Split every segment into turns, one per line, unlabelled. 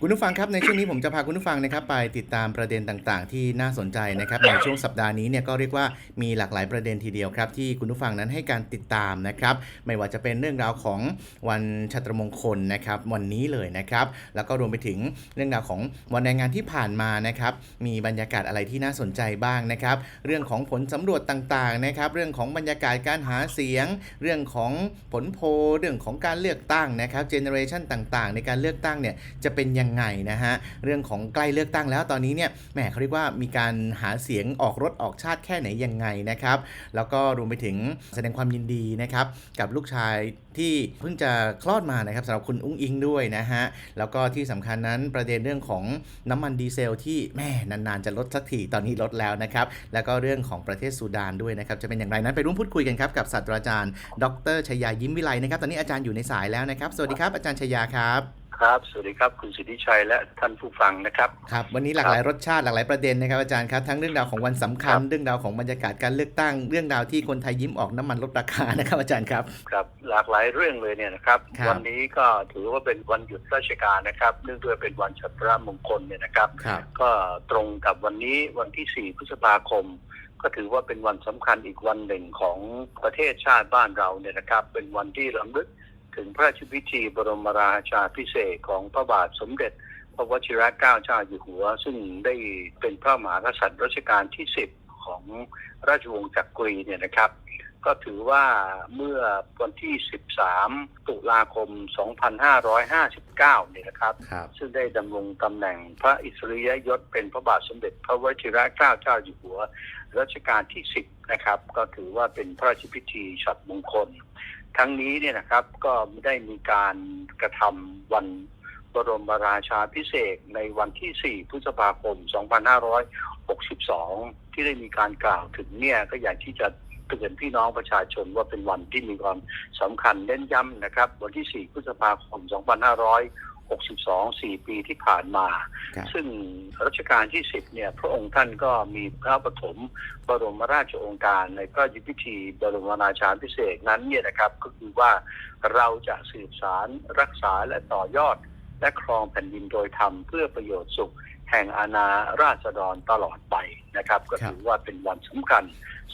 คุณผู้ฟังครับในช่วงนี้ผมจะพาคุณผู้ฟังนะครับไปติดตามประเด็นต่างๆ ที่น่าสนใจนะครับในช่วงสัปดาห์นี้เนี่ยก็เรียกว่ามีหลากหลายประเด็นทีเดียวครับที่คุณผู้ฟังนั้นให้การติดตามนะครับไม่ว่าจะเป็นเรื่องราวของวันชัตรมงคลนะครับวันนี้เลยนะครับแล้วก็รวมไปถึงเรื่องราวของวันแรงงานที่ผ่านมานะครับมีบรรยากาศอะไรที่น่าสนใจบ้างนะครับเรื่องของผลสำรวจต่างๆนะครับเรื่องของบรรยากาศการหาเสียง เรื่องของผลโพลเรื่องของการเลือกตั้งนะครับเจเนอเรชันต่างๆ ในการเลือกตั้งเนี่ยจะเป็นยังังไงนะฮะเรื่องของใกล้เลือกตั้งแล้วตอนนี้เนี่ยแหมเขาเรียกว่ามีการหาเสียงออกรถออกชาติแค่ไหนยังไงนะครับ แล้วก็รวมไปถึงแสดงความยินดีนะครับกับลูกชายที่เพิ่งจะคลอดมานะครับสำหรับคุณอุ้งอิงด้วยนะฮะแล้วก็ที่สำคัญนั้นประเด็นเรื่องของน้ำมันดีเซลที่แม่นานๆจะลดสักทีตอนนี้ลดแล้วนะครับแล้วก็เรื่องของประเทศซูดานด้วยนะครับจะเป็นอย่างไรนั้นไปร่วมพูดคุยกันครับกับศาสตราจารย์ ดรชยายิ้มวิไลนะครับตอนนี้อาจารย์อยู่ในสายแล้วนะครับ สวัสดีครับอาจารย์ชยาครับ
ครับ สวัสดีครับ คุณสิทธิชัยและท่านผู้ฟังนะครับ
ครับ วันนี้หลากหลายรสชาติหลากหลายประเด็นนะครับอาจารย์ครับ ทั้งเรื่องราวของวันสำคัญ
ครับ
เรื่องราวของบรรยากาศการเลือกตั้ง เรื่องราวที่คนไทยยิ้มออกน้ำมันลดราคานะครับอาจารย์ครับ
ครับ หลากหลายเรื่องเลยเนี่ยนะครับ
ครับ
วันนี้ก็ถือว่าเป็นวันหยุดราชการนะครับ เนื่องด้วยเป็นวันชัตรมงคลเนี่ยนะครับ
ครับ
ก็ตรงกับวันนี้วันที่ 4 พฤษภาคม ก็ถือว่าเป็นวันสำคัญอีกวันหนึ่งของประเทศชาติบ้านเราเนี่ยนะครับ เป็นวันที่รำลึก ถึงพระราชพิธีบรมราชาพิเศษกของพระบาทสมเด็จ พระวชิรเกล้าเจ้าอยู่หัว ซึ่งได้เป็นพระมหากษัตริย์รัชกาลที่10ของราชวงศ์จักรีเนี่ยนะครับ ก็ถือว่าเมื่อวันที่ 13 ตุลาคม 2559 เนี่ยนะครับ
ครับ
ซึ่งได้ดำรงตำแหน่งพระอิสริยยศเป็นพระบาทสมเด็จพระวชิรเกล้าเจ้าอยู่หัวรัชกาลที่ 10 นะครับ ก็ถือว่าเป็นพระราชพิธีฉัตรมงคล ทั้งนี้เนี่ยนะครับก็ได้มีการกระทำวันบรมราชาพิเศษในวันที่ 4 พฤษภาคม 2562 ที่ได้มีการกล่าวถึงเนี่ยก็อยากที่จะเตือนพี่น้องประชาชนว่าเป็นวันที่มีความสำคัญเน้นย้ำนะครับ วันที่ 4 พฤษภาคม 2562 4 ปีที่ผ่านมา
ครับ
ซึ่งรัชกาลที่ 10 เนี่ย พระองค์ท่านก็มีพระปฐมบรมราชโองการในพระราชพิธีบรมราชาพิเศษกนั้นเนี่ยนะครับ ก็คือว่าเราจะสืบสารรักษาและต่อยอด และครองแผ่นดินโดยธรรมเพื่อประโยชน์สุข แห่งอาณาราษฎรตลอดไปนะครับ ก็ถือว่าเป็นวันสำคัญ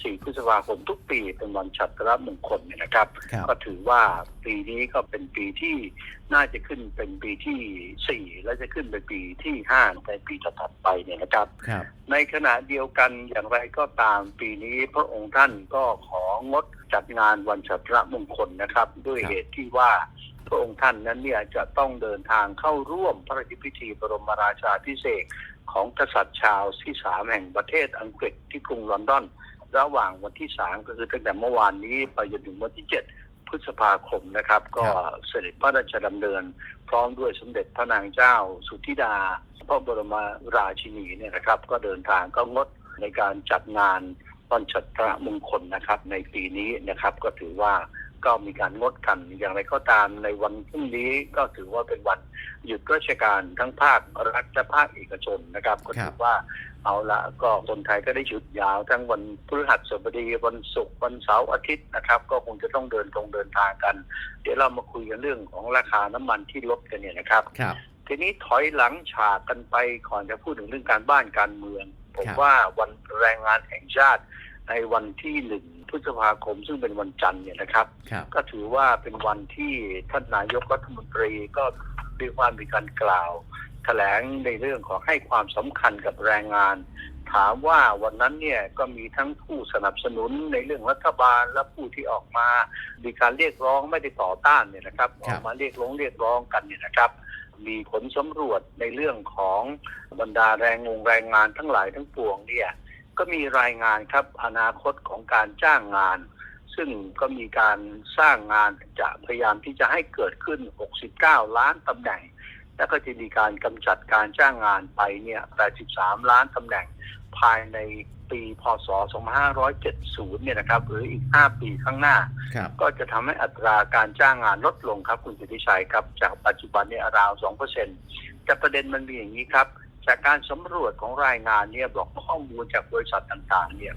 4 พฤษภาคมทุกปีเป็นวันฉัตรมงคลเนี่ยนะครับ
ครับ
ก็ถือว่าปีนี้ก็เป็นปีที่น่าจะขึ้นเป็นปีที่ 4 และจะขึ้นเป็นปีที่ 5 ในปีถัดๆไปเนี่ยนะครับ
ครับ
ในขณะเดียวกันอย่างไรก็ตามปีนี้พระองค์ท่านก็ของดจัดงานวันฉัตรมงคลนะครับ ด้วย
ครับ
เหตุที่ว่า พระองค์ท่านนั้นเนี่ยจะต้องเดินทางเข้าร่วมพระราชพิธีบรมราชาพิเศษของกษัตริย์ชาวที่สามแห่งประเทศอังกฤษที่กรุงลอนดอน ระหว่างวันที่สามก็คือตั้งแต่เมื่อวานนี้ไปจนถึงวันที่เจ็ดพฤษภาคมนะครับ ก็เสด็จพระราชดำเนิน พร้อมด้วยสมเด็จพระนางเจ้าสุธิดา พระบรมราชินีเนี่ยนะครับ ก็เดินทางก็งดในการจัดงานวันฉัตรมงคลนะครับ ในปีนี้นะครับก็ถือว่า ก็มีการงดกันอย่างไรก็ตามในวันพรุ่งนี้ก็ถือว่าเป็นวันหยุดราชการทั้งภาครัฐและภาคเอกชนนะครับก็ถือว่าเอาละก็คนไทยก็ได้หยุดยาวทั้งวันพฤหัสบดีวันศุกร์วันเสาร์อาทิตย์นะครับ ก็คงจะต้องเดินตรงเดินทางกัน เดี๋ยวเรามาคุยกันเรื่องของราคาน้ำมันที่ลดกันเนี่ยนะครับ
ครับ
ทีนี้ถอยหลังฉากกันไปก่อนจะพูดถึงเรื่องการบ้านการเมือง ผม
ครับ
ว่าวันแรงงานแห่งชาติ ในวันที่หนึ่งพฤษภาคม ซึ่งเป็นวันจันทร์เนี่ยนะครับ
ครับ
ก็ถือว่าเป็นวันที่ท่านนายกรัฐมนตรีก็เรียกว่ามีการกล่าวแถลงในเรื่องของให้ความสำคัญกับแรงงาน ถามว่าวันนั้นเนี่ยก็มีทั้งผู้สนับสนุนในเรื่องรัฐบาลและผู้ที่ออกมา มีการเรียกร้องไม่ได้ต่อต้านเนี่ยนะครับ
ค
อ
รั
อบกมาเรียกร้องเรียกร้องกันเนี่ยนะครับ มีผลสำรวจในเรื่องของบรรดาแรงงงแรงงานทั้งหลายทั้งปวงเนี่ย ก็มีรายงานครับอนาคตของการจ้างงาน ซึ่งก็มีการสร้างงานจะพยายามที่จะให้เกิดขึ้น 69 ล้านตำแหน่ง แล้วก็จะมีการกำจัดการจ้างงานไปเนี่ย83 ล้านตำแหน่ง ภายในปีพศ 2570 เนี่ยนะครับ หรืออีก 5 ปีข้างหน้า
ครับ
ก็จะทำให้อัตราการจ้างงานลดลงครับคุณสิทธิชัยครับ จากปัจจุบันเนี่ยราว2%แต่ประเด็นมันมีอย่างนี้ครับ จากการสำรวจของรายงานเนี่ยบอกข้อมูลจากบริษัทต่างๆ เนี่ย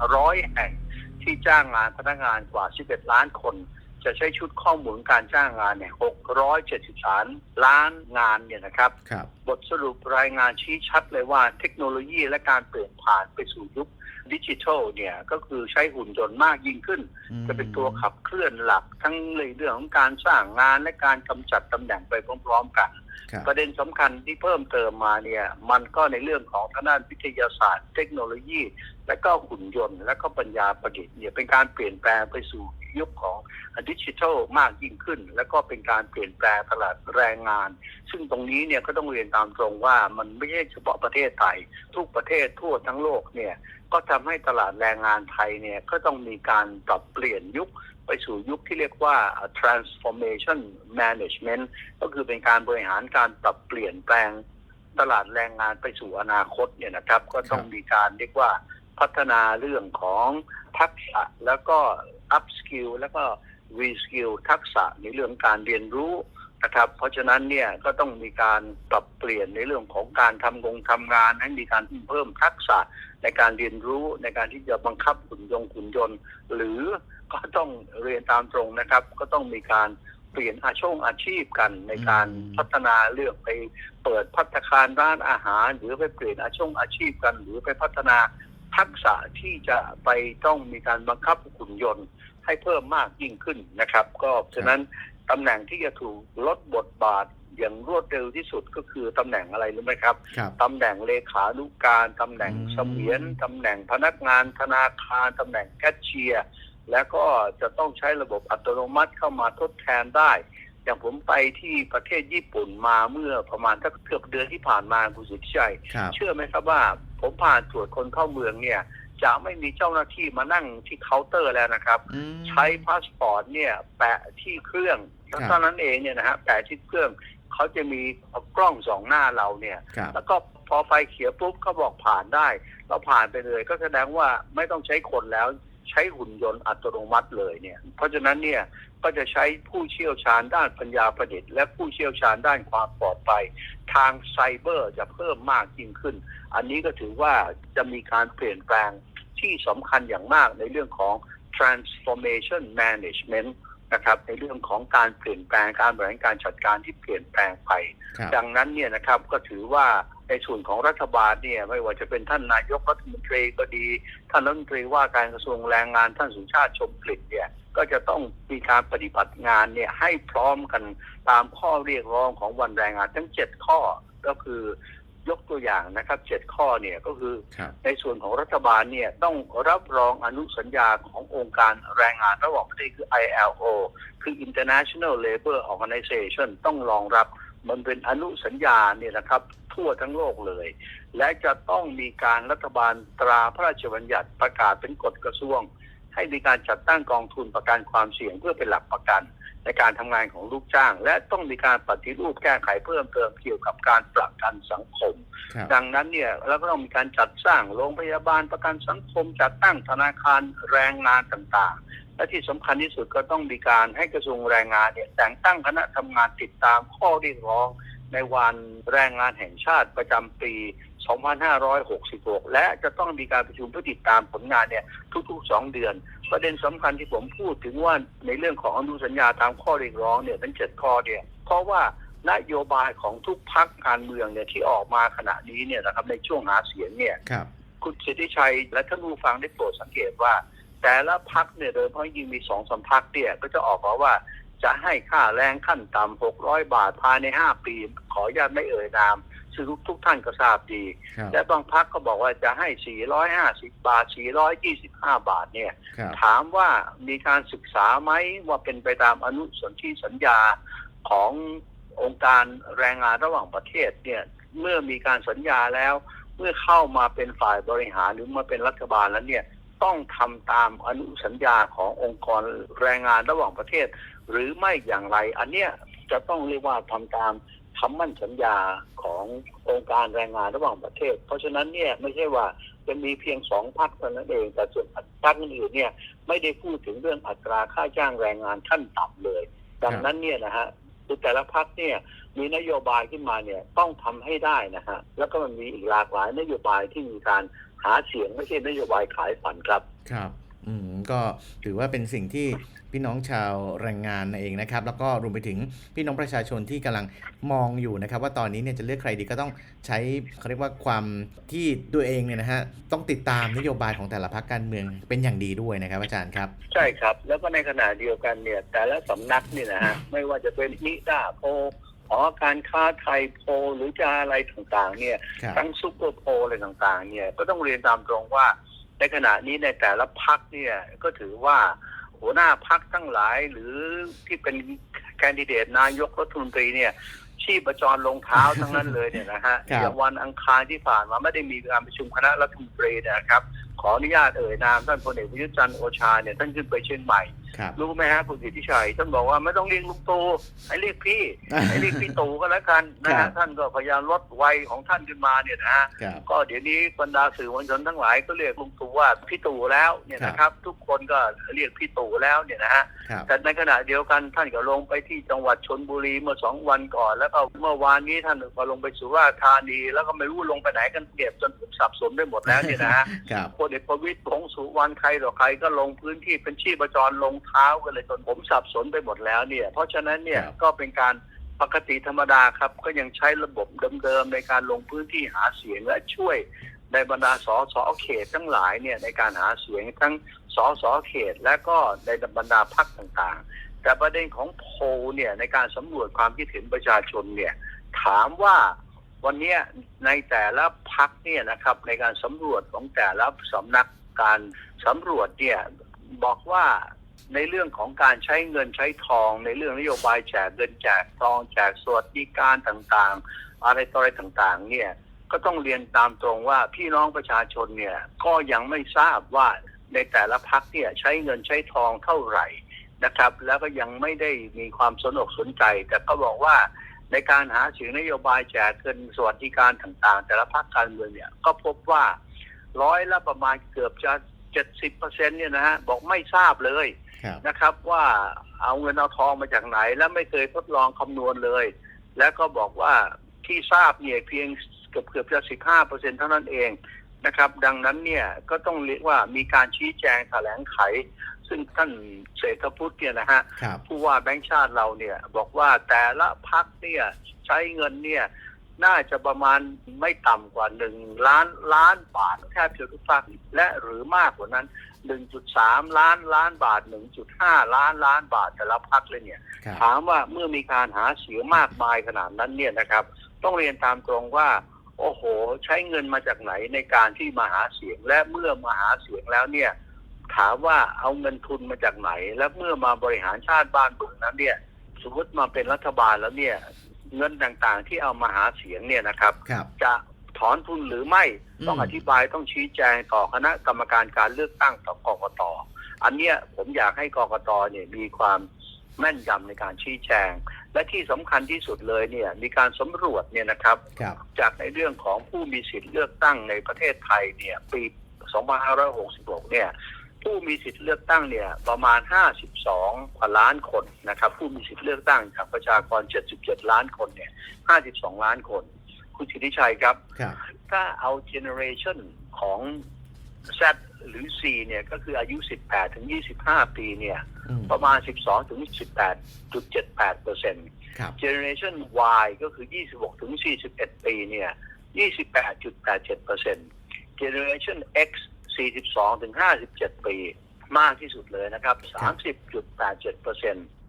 800 แห่งที่จ้างงานพนักงานกว่า 11 ล้านคน จะใช้ชุดข้อมูลการจ้างงานเนี่ย 673 ล้านงานเนี่ยนะครับ
ครับ
บทสรุปรายงานชี้ชัดเลยว่าเทคโนโลยีและการเปลี่ยนผ่านไปสู่ยุค ดิจิทัลเนี่ยก็คือใช้หุ่นยนต์มากยิ่งขึ้น
อืม
จะเป็นตัวขับเคลื่อนหลักทั้งในเรื่องของการสร้างงานและการกำจัดตำแหน่งไปพร้อมๆกัน
ครับ
ประเด็นสำคัญที่เพิ่มเติมมาเนี่ยมันก็ในเรื่องของทางด้านวิทยาศาสตร์ เทคโนโลยี และก็หุ่นยนต์ และก็ปัญญาประดิษฐ์เนี่ยเป็นการเปลี่ยนแปลงไปสู่ยุคของดิจิทัลมากยิ่งขึ้น แล้วก็เป็นการเปลี่ยนแปลงตลาดแรงงาน ซึ่งตรงนี้เนี่ยก็ต้องเรียนตามตรงว่ามันไม่ใช่เฉพาะประเทศไทย ทุกประเทศทั่วทั้งโลกเนี่ย ก็ทำให้ตลาดแรงงานไทยเนี่ยก็ต้องมีการปรับเปลี่ยนยุคไปสู่ยุคที่เรียกว่า transformation management ก็คือเป็นการบริหารการปรับเปลี่ยนแปลงตลาดแรงงานไปสู่อนาคตเนี่ยนะครับ ก็ต้องมีการเรียกว่าพัฒนาเรื่องของทักษะแล้วก็ up skill แล้วก็ re skill ทักษะในเรื่องการเรียนรู้ นะครับ เพราะฉะนั้นเนี่ยก็ต้องมีการปรับเปลี่ยนในเรื่องของการทำงงทำงาน ให้มีการเพิ่มทักษะในการเรียนรู้ในการที่จะบังคับหุ่นยนต์หุ่นยนต์ หรือก็ต้องเรียนตามตรงนะครับ ก็ต้องมีการเปลี่ยนอาชีพอาชีพกันในการพัฒนาเรื่องไปเปิดพัตตาคารร้านอาหาร หรือไปเปลี่ยนอาชีพอาชีพกัน หรือไปพัฒนาทักษะที่จะไปต้องมีการบังคับหุ่นยนต์ให้เพิ่มมากยิ่งขึ้นนะครับ ก็ฉะนั้น ตำแหน่งที่จะถูกลดบทบาทอย่างรวดเร็วที่สุดก็คือตำแหน่งอะไรรู้ไหมครับ
ครับ
ตำแหน่งเลขานุการตำแหน่ง
อืม
เสมียนตำแหน่งพนักงานธนาคารตำแหน่งแคชเชียร์แล้วก็จะต้องใช้ระบบอัตโนมัติเข้ามาทดแทนได้ อย่างผมไปที่ประเทศญี่ปุ่นมาเมื่อประมาณสักเกือบเดือนที่ผ่านมาคุณสุทธิชัย
ครับ
เชื่อไหมครับว่าผมผ่านตรวจคนเข้าเมืองเนี่ย จะไม่มีเจ้าหน้าที่มานั่งที่เคาน์เตอร์แล้วนะครับ
อืม
ใช้พาสปอร์ตเนี่ยแปะที่เครื่อง
ครับ
เท่านั้นเองเนี่ยนะฮะแปะที่เครื่องเขาจะมีกล้องสองหน้าเราเนี่ย
ครับ
แล้วก็พอไฟเขียวปุ๊บเขาบอกผ่านได้ เราผ่านไปเลย ก็แสดงว่าไม่ต้องใช้คนแล้วใช้หุ่นยนต์อัตโนมัติเลยเนี่ย เพราะฉะนั้นเนี่ยก็จะใช้ผู้เชี่ยวชาญด้านปัญญาประดิษฐ์และผู้เชี่ยวชาญด้านความปลอดภัยทางไซเบอร์จะเพิ่มมากยิ่งขึ้น อันนี้ก็ถือว่าจะมีการเปลี่ยนแปลง ที่สำคัญอย่างมากในเรื่องของ transformation management นะครับในเรื่องของการเปลี่ยนแปลงการบริหารการจัดการที่เปลี่ยนแปลงไป
ครับ
ดังนั้นเนี่ยนะครับก็ถือว่าในส่วนของรัฐบาลเนี่ยไม่ว่าจะเป็นท่านนายกรัฐมนตรีก็ดี ท่านรัฐมนตรีว่าการกระทรวงแรงงานท่านสุชาติชมกลิ่นเนี่ยก็จะต้องมีการปฏิบัติงานเนี่ยให้พร้อมกันตามข้อเรียกร้องของวันแรงงานทั้งเจ็ดข้อก็คือ ยกตัวอย่างนะครับเจ็ดข้อเนี่ยก็คือ
ครับ
ในส่วนของรัฐบาลเนี่ยต้องรับรองอนุสัญญาขององค์การแรงงานระหว่างประเทศคือ ILO คือ International Labour Organization ต้องรองรับมันเป็นอนุสัญญาเนี่ยนะครับ ทั่วทั้งโลกเลย และจะต้องมีการรัฐบาลตราพระราชบัญญัติประกาศเป็นกฎกระทรวง ให้มีการจัดตั้งกองทุนประกันความเสี่ยงเพื่อเป็นหลักประกัน ในการทำงานของลูกจ้าง และต้องมีการปฏิรูปแก้ไขเพิ่มเติมเกี่ยวกับการประกันสังคม
ครับ
ดังนั้นเนี่ยเราก็ต้องมีการจัดสร้างโรงพยาบาลประกันสังคม จัดตั้งธนาคารแรงงานต่างๆ และที่สำคัญที่สุดก็ต้องมีการให้กระทรวงแรงงานเนี่ยแต่งตั้งคณะทำงานติดตามข้อเรียกร้องในวันแรงงานแห่งชาติประจำปี 2566 และจะต้องมีการประชุมเพื่อติดตามผลงานเนี่ยทุกๆ 2 เดือน ประเด็นสำคัญที่ผมพูดถึงว่าในเรื่องของอนุสัญญาตามข้อเรียกร้องเนี่ยทั้งเจ็ดข้อเนี่ยเพราะว่านโยบายของทุกพักการเมืองเนี่ยที่ออกมาขณะนี้เนี่ยนะครับในช่วงหาเสียงเนี่ย
ครับ
คุณสิทธิชัยและท่านผู้ฟังได้โปรดสังเกตว่า แต่ละพักเนี่ยโดยเฉพาะยิ่งมีสองสามพักเนี่ยก็จะออกมาว่าจะให้ค่าแรงขั้นต่ำ600บาทภายใน5ปี ขออนุญาตไม่เอ่ยนามซึ่ง ทุกทุกท่านก็ทราบดี
ครับ
และบางพักก็บอกว่าจะให้ 450 บาท 425 บาทเนี่ย
ครับ
ถามว่ามีการศึกษาไหมว่าเป็นไปตามอนุสนธิสัญญาขององค์การแรงงานระหว่างประเทศเนี่ยเมื่อมีการสัญญาแล้ว เมื่อเข้ามาเป็นฝ่ายบริหารหรือมาเป็นรัฐบาลแล้วเนี่ยต้องทำตามอนุสัญญาขององค์กรแรงงานระหว่างประเทศ หรือไม่อย่างไร อันเนี้ยจะต้องเรียกว่าทำตาม คำมั่นสัญญาขององค์การแรงงานระหว่างประเทศ เพราะฉะนั้นเนี่ยไม่ใช่ว่าจะมีเพียงสองพักเท่านั้นเอง แต่ส่วนพักอื่นๆเนี่ยไม่ได้พูดถึงเรื่องอัตราค่าจ้างแรงงานขั้นต่ำเลย ดังนั้นเนี่ยนะฮะคือแต่ละพักเนี่ยมีนโยบายขึ้นมาเนี่ยต้องทำให้ได้นะฮะแล้วก็มันมีอีกหลากหลายนโยบายที่มีการหาเสียงไม่ใช่นโยบายขายฝันครับ
ครับ อืมก็ถือว่าเป็นสิ่งที่พี่น้องชาวแรงงานเองนะครับ แล้วก็รวมไปถึงพี่น้องประชาชนที่กำลังมองอยู่นะครับ ว่าตอนนี้เนี่ยจะเลือกใครดีก็ต้องใช้เขาเรียกว่าความที่ตัวเองเนี่ยนะฮะต้องติดตามนโยบายของแต่ละพรรคการเมืองเป็นอย่างดีด้วยนะครับ อาจารย์ครับ
ใช่ครับ แล้วก็ในขณะเดียวกันเนี่ย แต่ละสำนักเนี่ยนะฮะไม่ว่าจะเป็นนิดาโพลหอการค้าไทยโพลหรือจะอะไรต่างๆ เนี่ย
ครับ
ทั้งซุปเปอร์โพลอะไรต่างๆ เนี่ยก็ต้องเรียนตามตรงว่า ในขณะนี้ในแต่ละพักเนี่ยก็ถือว่าหัวหน้าพักทั้งหลายหรือที่เป็นแคนดิเดตนายกรัฐมนตรีเนี่ย ชีพจรลงเท้าทั้งนั้นเลยเนี่ยนะฮะ
ครับ
อย่างวันอังคารที่ผ่านมาไม่ได้มีการประชุมคณะรัฐมนตรีเนยนะครับ ขออนุญาตเอ่ยนามท่านพลเอกประยุทธ์จันทร์โอชาเนี่ยท่านขึ้นไปเชียงใหม่
ครับ
รู้ไหมฮะคุณสิทธิชัยท่านบอกว่าไม่ต้องเรียกลุงตู่ให้เรียกพี่ ให้เรียกพี่ตู่ก็แล้วกันนะ
ครั
ฮะ
บ
ท่านก็พยายามลดวัยของท่านขึ้นมาเนี่ยนะฮะ
ครับ
ก็เดี๋ยวนี้บรรดาสื่อมวลชนทั้งหลายก็เรียกลุงตู่ว่าพี่ตู่แล้วเนี่ยนะครับ ทุกคนก็เรียกพี่ตู่แล้วเนี่ยนะฮะ
ครับ
แต่ในขณะเดียวกันท่านก็ลงไปที่จังหวัดชนบุรีเมื่อสองวันก่อน แล้วก็เมื่อวานนี้ท่านก็ลงไปสุราษฎร์ธานี แล้วก็ไม่รู้ลงไปไหนกันเก็บจนผมสับสนไปหมดแล้วเนี่ยนะฮะ
ครับ
พลเอกประวิตรวงษ์สุวรรณใครต่อใครก็ลงพื้นที่เป็นชีพจรลงเท้ากันเลยจนผมสับสนไปหมดแล้วเนี่ย เพราะฉะนั้นเนี่ย
ครับ
ก็เป็นการปกติธรรมดาครับ ก็ยังใช้ระบบเดิมๆในการลงพื้นที่หาเสียงและช่วยในบรรดาสสเขตทั้งหลายเนี่ยในการหาเสียงทั้งสสเขต และก็ในบรรดาพรรคต่างๆ แต่ประเด็นของโพลเนี่ยในการสำรวจความคิดเห็นประชาชนเนี่ยถามว่าวันเนี้ยในแต่ละพักเนี่ยนะครับในการสำรวจของแต่ละสำนักการสำรวจเนี่ยบอกว่า ในเรื่องของการใช้เงินใช้ทอง ในเรื่องนโยบายแจกเงินแจกทองแจกสวัสดิการต่างๆ อะไรต่ออะไรต่างๆ เนี่ยก็ต้องเรียนตามตรงว่าพี่น้องประชาชนเนี่ยก็ยังไม่ทราบว่าในแต่ละพักเนี่ยใช้เงินใช้ทองเท่าไหร่นะครับ แล้วก็ยังไม่ได้มีความสนอกสนใจ แต่ก็บอกว่าในการหาเสียงนโยบายแจกเงินสวัสดิการต่างๆ แต่ละพรรคการเมืองเนี่ยก็พบว่าร้อยละประมาณเกือบจะเจ็ดสิบเปอร์เซ็นเนี่ยนะฮะบอกไม่ทราบเลย
ครับ
นะครับ ว่าเอาเงินเอาทองมาจากไหน และไม่เคยทดลองคำนวณเลย และก็บอกว่าที่ทราบเนี่ยเพียงเกือบเกือบจะสิบห้าเปอร์เซ็นเท่านั้นเองนะครับ ดังนั้นเนี่ยก็ต้องเรียกว่ามีการชี้แจงแถลงไข ซึ่งท่านเศรษฐพุทธเนี่ยนะฮะ
ครับ
ผู้ว่าแบงค์ชาติเราเนี่ย บอกว่าแต่ละพักเนี่ยใช้เงินเนี่ย น่าจะประมาณไม่ต่ำกว่าหนึ่งล้านล้านบาทแทบจะทุกพักและหรือมากกว่านั้น 1.3ล้านล้านบาท1.5ล้านล้านบาทแต่ละพักเลยเนี่ย
ครับ
ถามว่าเมื่อมีการหาเสียงมากมายขนาดนั้นเนี่ยนะครับ ต้องเรียนตามตรงว่า โอ้โห ใช้เงินมาจากไหนในการที่มาหาเสียงและเมื่อมาหาเสียงแล้วเนี่ย ถามว่าเอาเงินทุนมาจากไหน และเมื่อมาบริหารชาติบ้านเมืองนั้นเนี่ยสมมติมาเป็นรัฐบาลแล้วเนี่ยเงินต่างๆที่เอามาหาเสียงเนี่ยนะครับ
ครับ
จะ ถอนทุนหรือไม่
อืม
ต้องอธิบายต้องชี้แจงต่อคณะกรรมการการเลือกตั้งต่อกกตอันเนี้ยผมอยากให้กกตเนี่ยมีความแม่นยำในการชี้แจง และที่สำคัญที่สุดเลยเนี่ยมีการสำรวจเนี่ยนะครับ
ครับ
จากในเรื่องของผู้มีสิทธิ์เลือกตั้งในประเทศไทยเนี่ยปี 2566 เนี่ยผู้มีสิทธิ์เลือกตั้งเนี่ยประมาณ 52กว่าล้านคนนะครับผู้มีสิทธิ์เลือกตั้งจากประชากร 77 ล้านคนเนี่ย 52 ล้านคน คุณสิทธิชัยครับ
ครับ
ถ้าเอาเจเนอเรชันของ Z หรือ C เนี่ยก็คืออายุ 18 ถึง 25 ปีเนี่ย
อืม
ประมาณ 12 ถึง 18.78เปอร์เซ็นต์
ครับ
Generation Y ก็คือ 26 ถึง 41 ปีเนี่ย 28.87เปอร์เซ็นต์ Generation X 42 ถึง 57 ปี มากที่สุดเลยนะครับ 30.87เปอร์เซ็นต์
อืม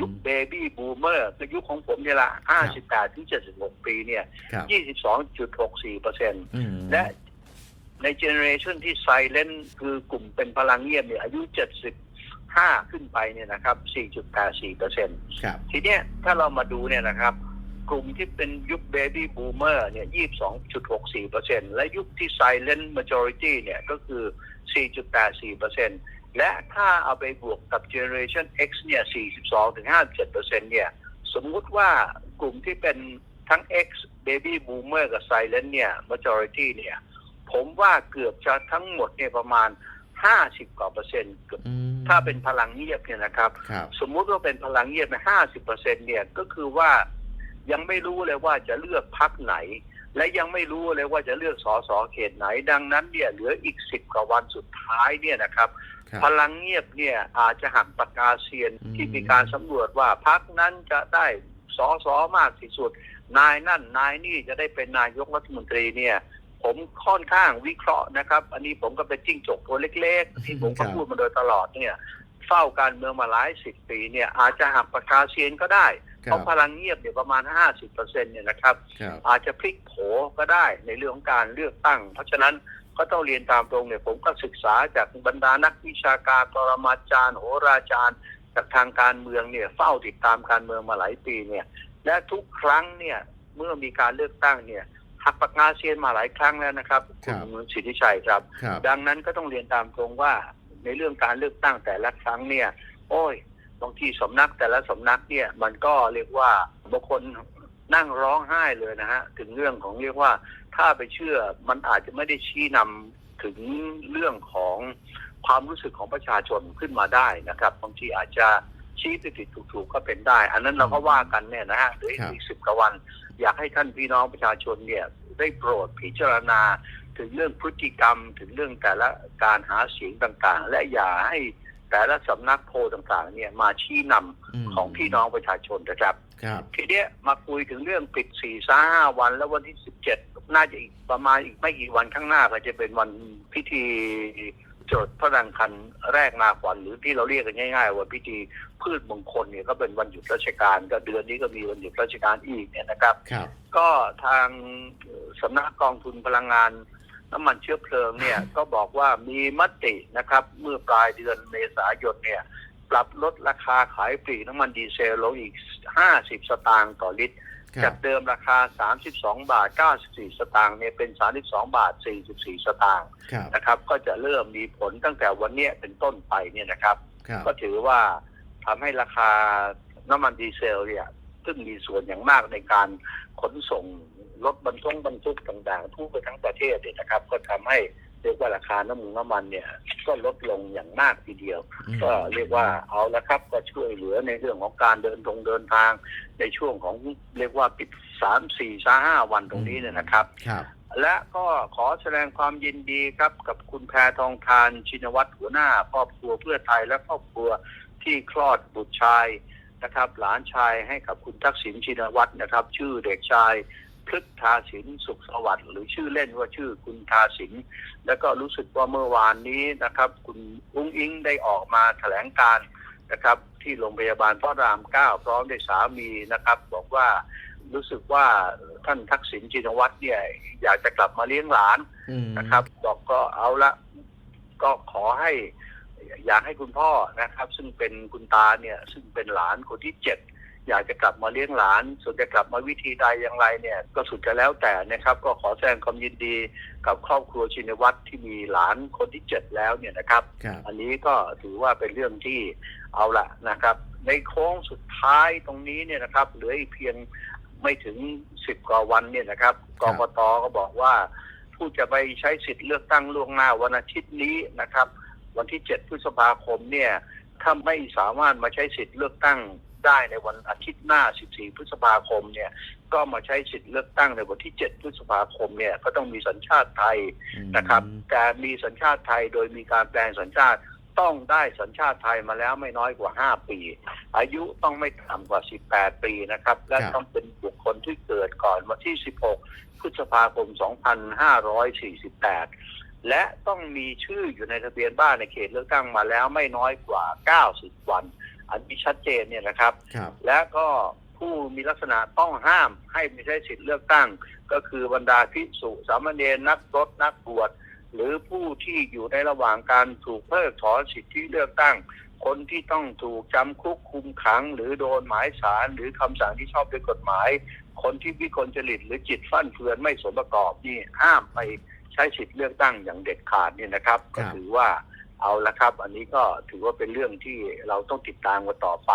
ยุคเบบี้บูมเมอร์คือยุคของผมเนี่ยละ58 ถึง 76 ปีเนี่ย
ครับ
22.64เปอร์เซ็นต์
อืม
และในเจเนอเรชันที่ไซเลนคือกลุ่มเป็นพลังเงียบเนี่ยอายุ 75 ขึ้นไปเนี่ยนะครับ 4.84เปอร์เซ็นต์
ครับ
ทีเนี้ยถ้าเรามาดูเนี่ยนะครับกลุ่มที่เป็นยุคเบบี้บูมเมอร์เนี่ย 22.64เปอร์เซ็นต์และยุคที่ไซเลน majority เนี่ย ก็คือ 4.84เปอร์เซ็นต์ และถ้าเอาไปบวกกับ Generation X เนี่ย 42-57เปอร์เซ็นต์เนี่ย สมมุติว่ากลุ่มที่เป็นทั้ง X Baby Boomer กับ Silent เนี่ย majority เนี่ย ผมว่าเกือบจะทั้งหมดเนี่ยประมาณ 50 กว่าเปอร์เซ็นต์เกือบ
อืม
ถ้าเป็นพลังเงียบเนี่ยนะครับ
ครับ
สมมุติว่าเป็นพลังเงียบในห้าสิบเปอร์เซ็นเนี่ย ก็คือว่ายังไม่รู้เลยว่าจะเลือกพักไหน และยังไม่รู้เลยว่าจะเลือกสอสอเขตไหน ดังนั้นเนี่ยเหลืออีกสิบกว่าวันสุดท้ายเนี่ยนะครับ
ครับ
พลังเงียบเนี่ยอาจจะหักปากกาเซียน
อืม
ที่มีการสำรวจว่าพักนั้นจะได้สอสอมากที่สุด นายนั่นนายนี่จะได้เป็นนายกรัฐมนตรีเนี่ย ผมค่อนข้างวิเคราะห์นะครับ อันนี้ผมก็เป็นจิ้งจกตัวเล็กๆ ที่ผมก็พูดมาโดยตลอดเนี่ยเฝ้าการเมืองมาหลายสิบปีเนี่ยอาจจะหักปากกาเซียนก็ได้
ค
เพ
รับ
ราะพลังเงียบเนี่ยประมาณห้าสิบเปอร์เซ็นเนี่ยนะครับ
ครับ
อาจจะพลิกโผก็ได้ในเรื่องของการเลือกตั้ง เพราะฉะนั้น ก็ต้องเรียนตามตรงเนี่ยผมก็ศึกษาจากบรรดานักวิชาการปรมาจารย์โหราจารย์ จากทางการเมืองเนี่ยเฝ้าติดตามการเมืองมาหลายปีเนี่ยและทุกครั้งเนี่ยเมื่อมีการเลือกตั้งเนี่ยหักปากกาเซียนมาหลายครั้งแล้วนะครับ
ครับ
คุณสิทธิชัยครับ
ครับ
ดังนั้นก็ต้องเรียนตามตรงว่าในเรื่องการเลือกตั้งแต่ละครั้งเนี่ย โอ้ยบางทีสำนักแต่ละสำนักเนี่ย มันก็เรียกว่าบางคน นั่งร้องไห้เลยนะฮะ ถึงเรื่องของเรียกว่าถ้าไปเชื่อมันอาจจะไม่ได้ชี้นำถึงเรื่องของความรู้สึกของประชาชนขึ้นมาได้นะครับบางทีอาจจะชี้ไปผิดถูกๆก็เป็นได้ อันนั้นเราก็ว่ากันเนี่ยนะฮะเหลือ
ครับ
อีกสิบกว่าวัน อยากให้ท่านพี่น้องประชาชนเนี่ยได้โปรดพิจารณา ถึงเรื่องพฤติกรรมถึงเรื่องแต่ละการหาเสียงต่างๆ และอย่าให้ แต่ละสำนักโพลต่างๆ เนี่ยมาชี้นำ
ม
ของพี่น้องประชาชนนะครับ
ครับ
ทีเนี้ยมาคุยถึงเรื่องปิดสี่สาห้าวัน แล้ววันที่สิบเจ็ดน่าจะอีกประมาณอีกไม่กี่วันข้างหน้าก็จะเป็นวันพิธีจดพระดังคันแรกนาขวัญหรือที่เราเรียกกันง่ายๆว่าพิธีพืชมงคลเนี่ยก็เป็นวันหยุดราชการ ก็เดือนนี้ก็มีวันหยุดราชการอีกเนี่ยนะครับ
ครับ
ก็ทางเอ่อสำนักกองทุนพลังงาน น้ำมันเชื้อเพลิงเนี่ยก็บอกว่ามีมตินะครับ เมื่อปลายเดือนเมษายนเนี่ยปรับลดราคาขายปลีกน้ำมันดีเซลลงอีก 50 สตางค์ต่อลิตร
ครั
จา
บ
กเดิมราคา 32 บาท 94 สตางค์เนี่ยเป็น 32 บาท 44 สตางค์
ครับ
นะครับ ก็จะเริ่มมีผลตั้งแต่วันเนี้ยเป็นต้นไปเนี่ยนะครับ
ครับ
ก็ถือว่าทำให้ราคาน้ำมันดีเซลเนี่ยซึ่งมีส่วนอย่างมากในการขนส่ง รถบรรทุกบรรทุกต่างๆทั่วไปทั้งประเทศเนี่ยนะครับ ก็ทำให้เรียกว่าราคาน้ำมันน้ำมันเนี่ย ก็ลดลงอย่างมากทีเดียว
อืม
ก็เรียกว่าเอาละครับก็ช่วยเหลือในเรื่องของการเดินทงเดินทาง ในช่วงของเรียกว่าปิดสามสี่สาห้าวันตรงนี้เนี่ยนะครับ
ครับ
และก็ขอแสดงความยินดีครับกับคุณแพทองทานชินวัตรหัวหน้าครอบครัวเพื่อไทยและครอบครัวที่คลอดบุตรชายนะครับ หลานชายให้กับคุณทักษิณชินวัตรนะครับ ชื่อเด็กชาย พฤกษทาสินสุขสวัสดิ์หรือชื่อเล่นว่าชื่อคุณทาสินแล้วก็รู้สึกว่าเมื่อวานนี้นะครับ คุณอุ้งอิงได้ออกมาแถลงการนะครับ ที่โรงพยาบาลพระรามเก้าพร้อมด้วยสามีนะครับ บอกว่ารู้สึกว่าท่านทักษิณชินวัตรเนี่ย อยากจะกลับมาเลี้ยงหลาน
อืม
นะครับ บอกก็เอาละก็ขอให้อยากให้คุณพ่อนะครับ ซึ่งเป็นคุณตาเนี่ย ซึ่งเป็นหลานคนที่เจ็ด อยากจะกลับมาเลี้ยงหลานส่วนจะกลับมาวิธีใดอย่างไรเนี่ย ก็สุดจะแล้วแต่นะครับ ก็ขอแสดงความยินดีกับครอบครัวชินวัตรที่มีหลานคนที่เจ็ดแล้วเนี่ยนะครับ
ครับ
อันนี้ก็ถือว่าเป็นเรื่องที่เอาละนะครับ ในโค้งสุดท้ายตรงนี้เนี่ยนะครับ เหลืออีกเพียงไม่ถึงสิบกว่าวันเนี่ยนะครับกกตก็บอกว่า ผู้จะไปใช้สิทธิ์เลือกตั้งล่วงหน้าวันอาทิตย์นี้นะครับ วันที่ 7 พฤษภาคมเนี่ย ถ้าไม่สามารถมาใช้สิทธิ์เลือกตั้ง ได้ในวันอาทิตย์หน้า 14 พฤษภาคมเนี่ย ก็มาใช้สิทธิ์เลือกตั้งในวันที่ 7 พฤษภาคมเนี่ย ก็ต้องมีสัญชาติไทยนะครับ แต่มีสัญชาติไทยโดยมีการแปลงสัญชาติต้องได้สัญชาติไทยมาแล้วไม่น้อยกว่า 5 ปี อายุต้องไม่ต่ำกว่า 18 ปีนะครับ และ
ครับ
ต้องเป็นบุคคลที่เกิดก่อนวันที่ 16 พฤษภาคม 2548 และต้องมีชื่ออยู่ในทะเบียนบ้านในเขตเลือกตั้งมาแล้วไม่น้อยกว่า 90 วัน อันนี้ชัดเจนเนี่ยนะครับ
ครับ
และก็ผู้มีลักษณะต้องห้ามให้ไม่ใช้สิทธิ์เลือกตั้ง ก็คือบรรดาภิกษุสามเณรนักรถนักบวชหรือผู้ที่อยู่ในระหว่างการถูกเพิกถอนสิทธิเลือกตั้ง คนที่ต้องถูกจำคุกคุมขัง หรือโดนหมายสารหรือคำสั่งที่ชอบด้วยกฎหมาย คนที่วิกลจริตหรือจิตฟั่นเฟือนไม่สมประกอบนี่ห้ามไปใช้สิทธิเลือกตั้งอย่างเด็ดขาดเนี่ยนะครับ
ครั
ก็
บ
ถือว่า เอาละครับ อันนี้ก็ถือว่าเป็นเรื่องที่เราต้องติดตามกันต่อไป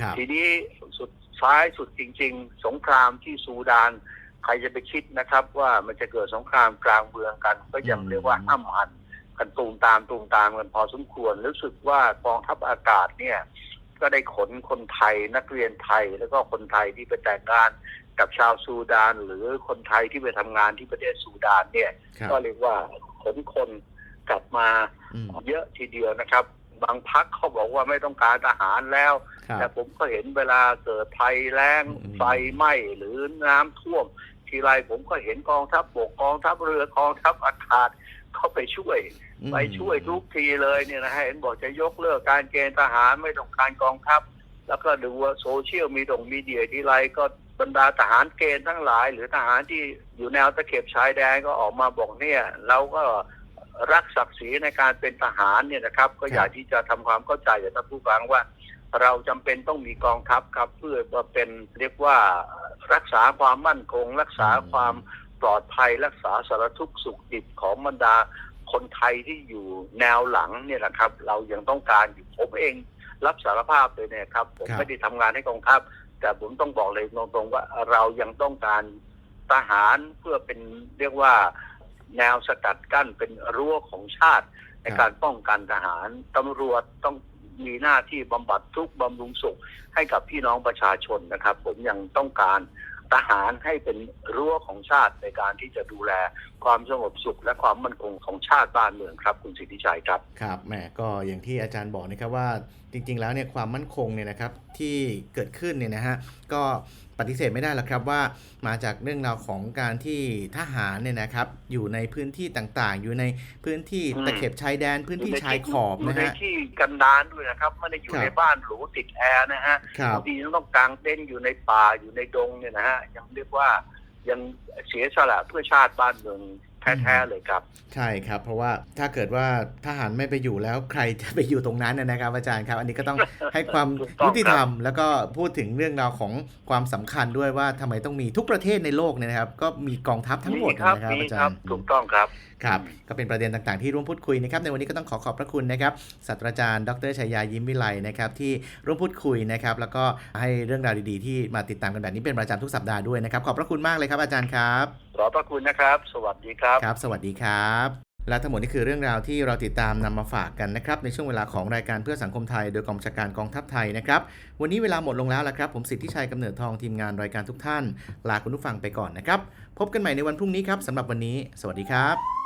ครับ
ทีนี้สุดซ้ายสุดจริง ๆ สงครามที่ซูดาน ใครจะไปคิดนะครับ ว่ามันจะเกิดสงครามกลางเมืองกัน ก็ยัง
อืม
เรียกว่าห้ำหันกันตูมตามตูมตามกันพอสมควรรู้สึกว่ากองทัพอากาศเนี่ย ก็ได้ขนคนไทยนักเรียนไทยแล้วก็คนไทยที่ไปแต่งงานกับชาวซูดาน หรือคนไทยที่ไปทำงานที่ประเทศซูดานเนี่ย
ครับ
ก็เรียกว่าขนคน กลับมา
อืม
เยอะทีเดียวนะครับ บางพักเขาบอกว่าไม่ต้องการทหารแล้ว
ครับ
แต่ผมก็เห็นเวลาเกิดภัยแล้ง
อืม
ไฟไหม้หรือน้ำท่วม ทีไรผมก็เห็นกองทัพบกกองทัพเรือกองทัพอากาศเข้าไปช่วย
อืม
ไปช่วยทุกทีเลยเนี่ยนะฮะเห็นบอกจะยกเลิกการเกณฑ์ทหารไม่ต้องการกองทัพ แล้วก็ดูว่าโซเชียลมีดงมีเดียทีไรก็บรรดาทหารเกณฑ์ทั้งหลาย หรือทหารที่อยู่แนวตะเข็บชายแดนก็ออกมาบอกเนี่ย เราก็ รักศักดิ์ศรีในการเป็นทหารเนี่ยนะครับ ก็อยากที่จะทำความเข้าใจกับท่านผู้ฟังว่า เราจำเป็นต้องมีกองทัพครับ เพื่อมาเป็นเรียกว่ารักษาความมั่นคง รักษา
อืม
ความปลอดภัย รักษาสารทุกข์สุขดิบของบรรดาคนไทยที่อยู่แนวหลังเนี่ยนะครับ เรายังต้องการอยู่ผมเองรับสารภาพเลยเนี่ยครับผม
ครับ
ไม่ได้ทำงานให้กองทัพ แต่ผมต้องบอกเลยตรงๆว่าเรายังต้องการทหารเพื่อเป็นเรียกว่า แนวสกัดกั้นเป็นรั้วของชาติ ในการป้องกันทหารตำรวจต้องมีหน้าที่บำบัดทุกข์บำรุงสุขให้กับพี่น้องประชาชนนะครับ ผมยังต้องการทหารให้เป็นรั้วของชาติในการที่จะดูแลความสงบสุข และความมั่นคงของชาติบ้านเมืองครับ คุณสิทธิชัยครับ
ครับแหมก็อย่างที่อาจารย์บอกนะครับว่าจริง ๆ แล้วเนี่ยความมั่นคงเนี่ยนะครับที่เกิดขึ้นเนี่ยนะฮะก็ ปฏิเสธไม่ได้หรอกครับว่ามาจากเรื่องราวของการที่ทหารเนี่ยนะครับ อยู่ในพื้นที่ต่างๆ อยู่ในพื้นที่
อืม
ตะเข็บชายแดนพื้นที่ชายขอบ
อยู่
นะ
ใน
ฮะ
ที่กันดารด้วยนะครับไม่ได้อยู่
ครับ
ในบ้านหรูติดแอร์นะฮะ
ครับ
บางทีต้องกางเต็นท์อยู่ในป่าอยู่ในดงเนี่ยนะฮะยังเรียกว่ายังเสียสละเพื่อชาติบ้านเมืองแท้ๆเลยครับ
ใช่ครับ เพราะว่าถ้าเกิดว่าทหารไม่ไปอยู่แล้วใครจะไปอยู่ตรงนั้นนะนะครับ อาจารย์ครับ อันนี้ก็ต้องให้ความ
ถูกต้อง
ยุติธรรม แล้วก็พูดถึงเรื่องราวของความสำคัญด้วยว่าทำไมต้องมีทุกประเทศในโลกเนี่ยนะครับ ก็มีกองทัพทั้งหมด
ครับ
นะครับ
มี
อาจา
ครั
ร
บ
ย์
ถูกต้องครับ
ครับก็เป็นประเด็นต่างๆที่ร่วมพูดคุยนะครับในวันนี้ก็ต้องขอขอบพระคุณนะครับศาสตราจารย์ ดรชัยยายิ้มวิไลนะครับที่ร่วมพูดคุยนะครับแล้วก็ให้เรื่องราวดีๆ ที่มาติดตามกันแบบนี้เป็นประจำทุกสัปดาห์ด้วยนะครับขอบพระคุณมากเลยครับอาจารย์ครับ
ขอบพระคุณนะครับ สวัสดีครับ
ครับ สวัสดีครับและทั้งหมดนี่คือเรื่องราวที่เราติดตามนำมาฝากกันนะครับ ในช่วงเวลาของรายการเพื่อสังคมไทย โดยกองบัญชาการกองทัพไทยนะครับ วันนี้เวลาหมดลงแล้วละครับ ผมสิทธิชัยกำเนิดทองทีมงานรายการทุกท่าน ลาคุณผู้ฟังไปก่อนนะครับ พบกันใหม่ในวันพรุ่งนี้ครับสำหรับวันนี้ สวัสดีครับ